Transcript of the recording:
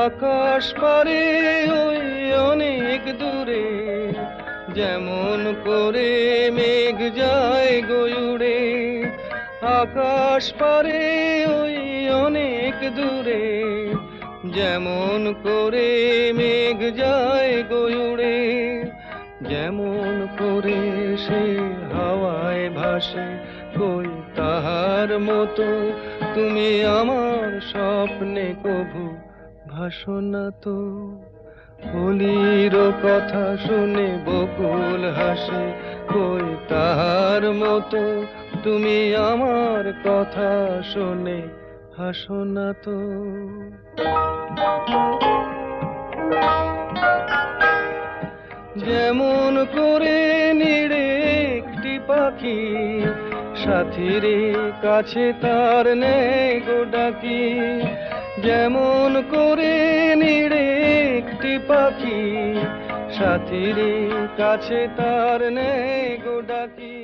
আকাশ পারে ওই অনেক দূরে, যেমন করে মেঘ যায় গয়ুড়ে আকাশ পারে ওই অনেক দূরে, যেমন করে মেঘ যায় গয়ুড়ে যেমন করে সে হাওয়ায় ভাসে কই তাহার মতো তুমি আমার স্বপ্নে কভু। ভাসনা তো হলির কথা শুনে বকুল হাসে, কই তাহার মতো তুমি আমার কথা শুনে হাসো না তো। যেমন করে নিড়ে একটি পাখি, সাথীর কাছে তার নেই গো ডাকি। যেমন করে নিড়ে একটি পাখি সাথীর কাছে তার নেই গো ডাকি